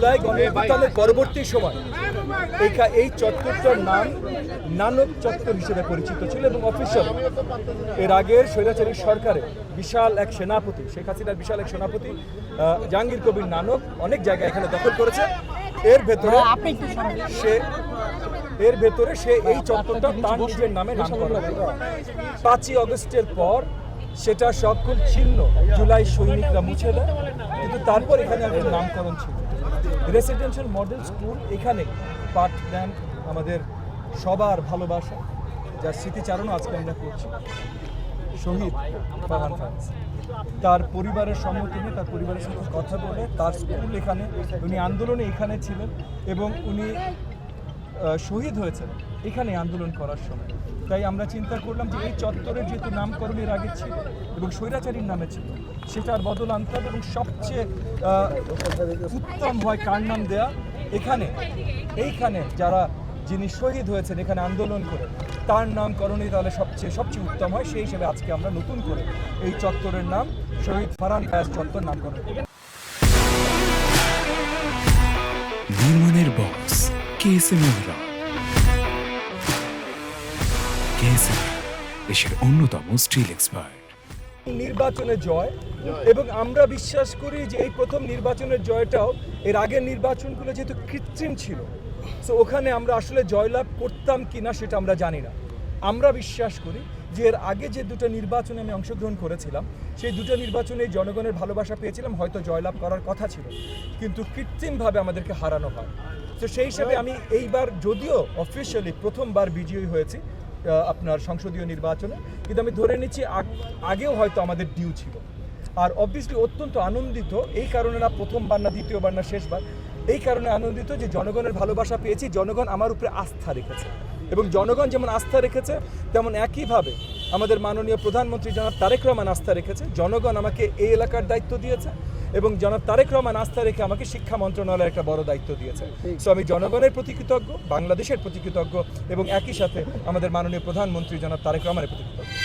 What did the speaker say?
জুলাই গণঅভ্যুত্থানের পরবর্তী সময় এই চত্বরটার নাম নানক চত্বর হিসেবে পরিচিত ছিল এবং অফিসিয়াল এর আগের স্বৈরাচারী সরকারে বিশাল এক সেনাপতি শেখ হাসিনার বিশাল এক সেনাপতি জাহাঙ্গীর কবির নানক অনেক জায়গায় এখানে দখল করেছে। এর ভেতরে সে এর ভেতরে সে এই চত্বরটা তার নিজের নামে নামকরণ করে। পাঁচই অগস্টের পর সেটা সকল ছিন্ন। জুলাই সৈনিকরা মুছে দেয় কিন্তু তারপর এখানে একটা নামকরণ ছিল রেসিডেন্সিয়াল মডেল স্কুল এখানে পাঠ দেন আমাদের সবার ভালোবাসা, যার স্মৃতিচারণও আজকে আমরা করছি। শহীদ ফারহান তার পরিবারের সম্মতি তার পরিবারের সাথে কথা বলে, তার স্কুল এখানে, উনি আন্দোলনে এখানে ছিলেন এবং উনি শহীদ হয়েছেন এখানে আন্দোলন করার সময়। তাই আমরা চিন্তা করলাম যে এই চত্বরের যেহেতু নামকরণের আগে ছিল এবং স্বৈরাচারীর নামে ছিল, সেটার বদল আনতে হবে এবং সবচেয়ে উত্তম হয় কার নাম দেয়া? এখানে, এইখানে যারা, যিনি শহীদ হয়েছেন এখানে আন্দোলন করে, তার নামকরণই তাহলে সবচেয়ে সবচেয়ে উত্তম হয়। সেই হিসেবে আজকে আমরা নতুন করে এই চত্বরের নাম শহীদ ফারহান ফায়াজ চত্বর নামকরণ করি। নির্মাণের বস কেএসএম দেশের অন্যতম স্টিল এক্সপার্ট নির্বাচনে জয় এবং আমরা বিশ্বাস করি যে এই প্রথম নির্বাচনের জয়টাও এর আগের নির্বাচনগুলো যেহেতু কৃত্রিম ছিল সো ওখানে আমরা আসলে জয়লাভ করতাম কি না সেটা আমরা জানি না। আমরা বিশ্বাস করি যে এর আগে যে দুটো নির্বাচনে আমি অংশগ্রহণ করেছিলাম, সেই দুটো নির্বাচনে জনগণের ভালোবাসা পেয়েছিলাম, হয়তো জয়লাভ করার কথা ছিল। কিন্তু কৃত্রিমভাবে আমাদেরকে হারানো হয়। তো সেই হিসেবে আমি এইবার যদিও অফিসিয়ালি প্রথমবার বিজয়ী হয়েছি আপনার সংসদীয় নির্বাচনে, কিন্তু আমি ধরে নিচ্ছি আগেও হয়তো আমাদের ডিউ ছিল। আর অবভিয়াসলি অত্যন্ত আনন্দিত, এই কারণে না প্রথমবার না দ্বিতীয়বার না শেষবার, এই কারণে আনন্দিত যে জনগণের ভালোবাসা পেয়েছি, জনগণ আমার উপরে আস্থা রেখেছে। এবং জনগণ যেমন আস্থা রেখেছে, তেমন একইভাবে আমাদের মাননীয় প্রধানমন্ত্রী জনাব তারেক রহমান আস্থা রেখেছে, জনগণ আমাকে এই এলাকার দায়িত্ব দিয়েছে এবং জনাব তারেক রহমান আস্থা রেখে আমাকে শিক্ষা মন্ত্রণালয়ের একটা বড় দায়িত্ব দিয়েছে। সো আমি জনগণের প্রতি কৃতজ্ঞ, বাংলাদেশের প্রতি কৃতজ্ঞ এবং একই সাথে আমাদের মাননীয় প্রধানমন্ত্রী জনাব তারেক রহমানের প্রতি কৃতজ্ঞ।